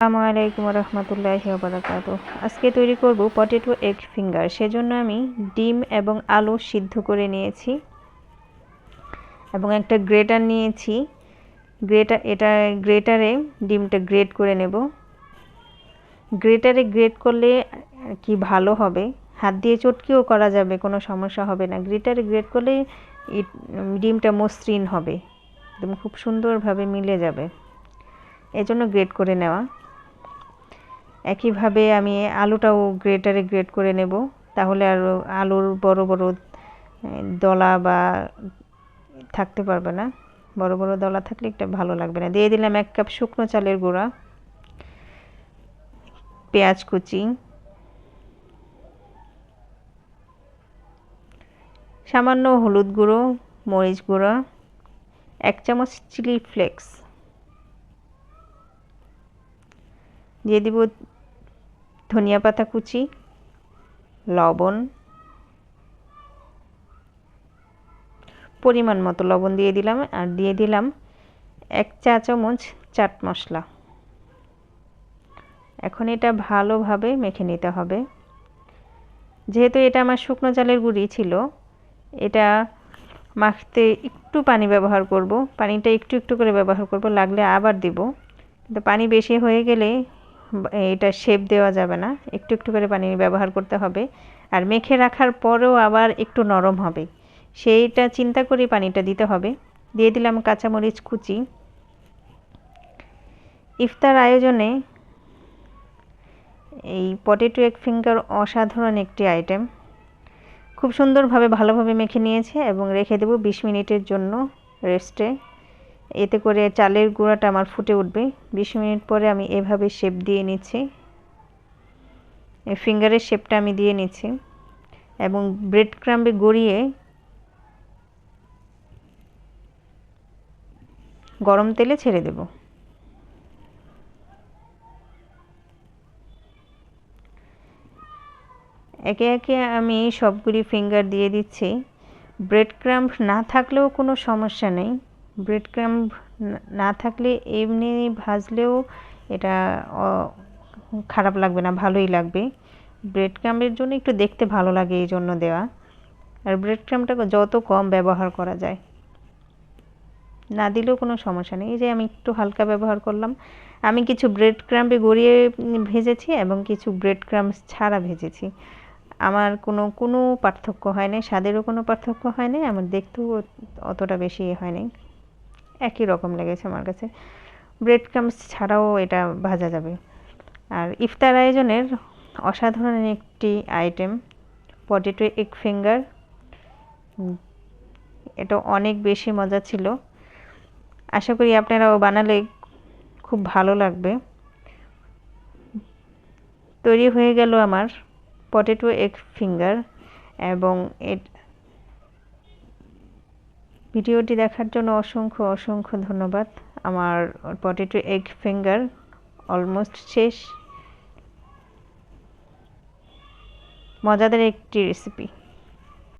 আসসালামু আলাইকুম রহমতুল্লাহ বারাকাত আজকে তৈরি করব পটেটো এগ ফিঙ্গার। সেজন্য আমি ডিম এবং আলু সিদ্ধ করে নিয়েছি এবং একটা গ্রেটার নিয়েছি। গ্রেটার এটা গ্রেটারে ডিমটা গ্রেট করে নেব। গ্রেটারে গ্রেট করলে কি ভালো হবে? হাত দিয়ে চটকিও করা যাবে, কোনো সমস্যা হবে না। গ্রেটারে গ্রেট করলে ডিমটা মসৃণ হবে, একদম খুব সুন্দরভাবে মিলে যাবে। এজন্য গ্রেট করে নেওয়া। একইভাবে আমি আলুটাও গ্রেটারে গ্রেট করে নেব। তাহলে আর আলুর বড় বড় দলা বা থাকতে পারবে না। বড় বড় দলা থাকলে একটা ভালো লাগবে না। দিয়ে দিলাম এক কাপ শুকনো চালের গুঁড়া, পেঁয়াজ কুচি। সামান্য হলুদ গুঁড়ো, মরিচ গুঁড়ো, এক চামচ চিলি ফ্লেক্স। দিয়ে দিব ধনিয়া পাতা কুচি, লবণ, পরিমাণ মতো লবণ দিয়ে দিলাম আর দিয়ে দিলাম এক চা চামচ চাট মশলা। এখন এটা ভালোভাবে মেখে নিতে হবে। যেহেতু এটা আমার শুকনো চালের গুঁড়ি ছিল, এটা মাখতে একটু পানি ব্যবহার করব, পানিটা একটু একটু করে ব্যবহার করব, লাগলে আবার দিব। কিন্তু পানি বেশি হয়ে গেলে এটা শেপ দেওয়া যাবে না। একটু একটু করে পানি ব্যবহার করতে হবে। আর মেখে রাখার পরেও আবার একটু নরম হবে। সেইটা চিন্তা করে পানিটা দিতে হবে। দিয়ে দিলাম কাঁচামরিচ কুচি। ইফতার আয়োজনে এই পটেটো এক ফিঙ্গার অসাধারণ একটি আইটেম খুব সুন্দরভাবে ভালোভাবে মেখে নিয়েছে এবং রেখে দেবো বিশ মিনিটের জন্য রেস্টে এতে করে চালের গুঁড়াটা আমার ফুটে উঠবে। বিশ মিনিট পরে আমি এভাবে শেপ দিয়ে নিচ্ছি। ফিঙ্গারের শেপটা আমি দিয়ে নিচ্ছি। এবং ব্রেড ক্রাম্বে গড়িয়ে গরম তেলে ছেড়ে দেব। একে একে আমি সবগুলি ফিঙ্গার দিয়ে দিচ্ছি। ব্রেড ক্রাম্প না থাকলেও কোনো সমস্যা নেই। ব্রেড ক্রাম্প না থাকলে এমনি ভাজলেও এটা খারাপ লাগবে না, ভালোই লাগবে। ব্রেড ক্রাম্পের জন্য একটু দেখতে ভালো লাগে এই জন্য দেওয়া। আর ব্রেড ক্রাম্পটা যত কম ব্যবহার করা যায়। না দিলেও কোনো সমস্যা নেই। এই যে আমি একটু হালকা ব্যবহার করলাম। আমি কিছু ব্রেড ক্রাম্পে গড়িয়ে ভেজেছি এবং কিছু ব্রেড ক্রাম্প ছাড়া ভেজেছি। আমার কোনো কোনো পার্থক্য হয় নাই, স্বাদেরও কোনো পার্থক্য হয় নাই, আমার দেখতেও অতটা বেশি হয় নাই। একই রকম লেগেছে আমার কাছে। ব্রেড ক্রামস ছাড়াও এটা ভাজা যাবে। আর ইফতার আয়োজনের অসাধারণ একটি আইটেম পটেটো এগ ফিঙ্গার এটা অনেক বেশি মজা ছিল। আশা করি আপনারাও বানালে খুব ভালো লাগবে। তৈরি হয়ে গেল আমার পটেটো এগ ফিঙ্গার এবং ভিডিওটি দেখার জন্য অসংখ্য অসংখ্য ধন্যবাদ। আমার পটেটো এগ ফিঙ্গার অলমোস্ট শেষ। মজাদার একটি রেসিপি